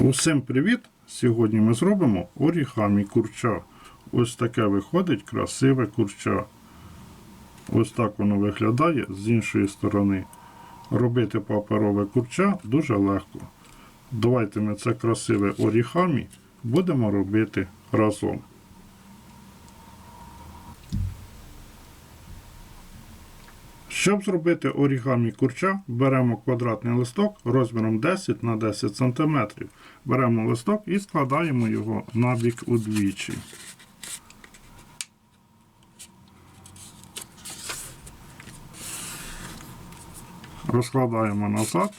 Усім привіт! Сьогодні ми зробимо орігамі курча. Ось таке виходить красиве курча. Ось так воно виглядає з іншої сторони. Робити паперове курча дуже легко. Давайте ми це красиве орігамі будемо робити разом. Щоб зробити орігамі курча, беремо квадратний листок розміром 10 на 10 см. Беремо листок і складаємо його набік удвічі. Розкладаємо назад.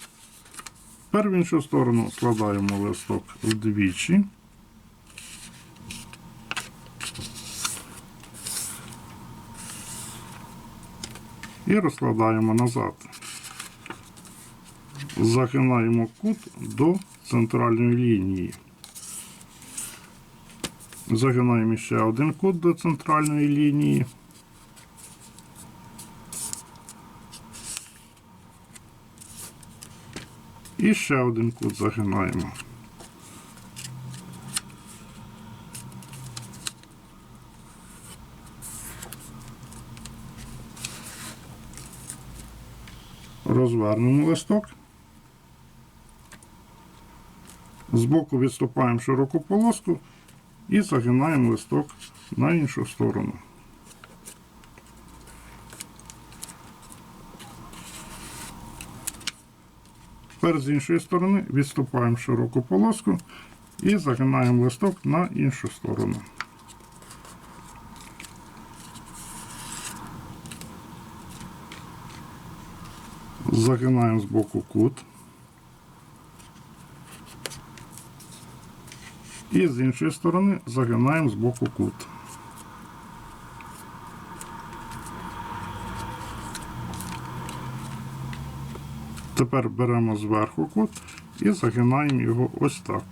Тепер в іншу сторону складаємо листок вдвічі. І розкладаємо назад. Загинаємо кут до центральної лінії. Загинаємо ще один кут до центральної лінії. І ще один кут загинаємо. Розвернемо листок. Збоку відступаємо широку полоску і загинаємо листок на іншу сторону. Тепер з іншої сторони відступаємо широку полоску і загинаємо листок на іншу сторону. Загинаємо з боку кут. І з іншої сторони загинаємо з боку кут. Тепер беремо зверху кут і загинаємо його ось так.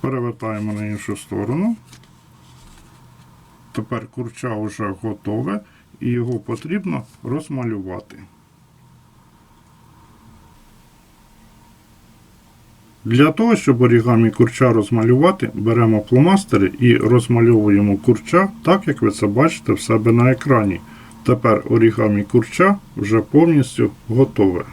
Перевертаємо на іншу сторону. Тепер курча вже готове і його потрібно розмалювати. Для того, щоб орігамі курча розмалювати, беремо фломастери і розмальовуємо курча так, як ви це бачите в себе на екрані. Тепер орігамі курча вже повністю готове.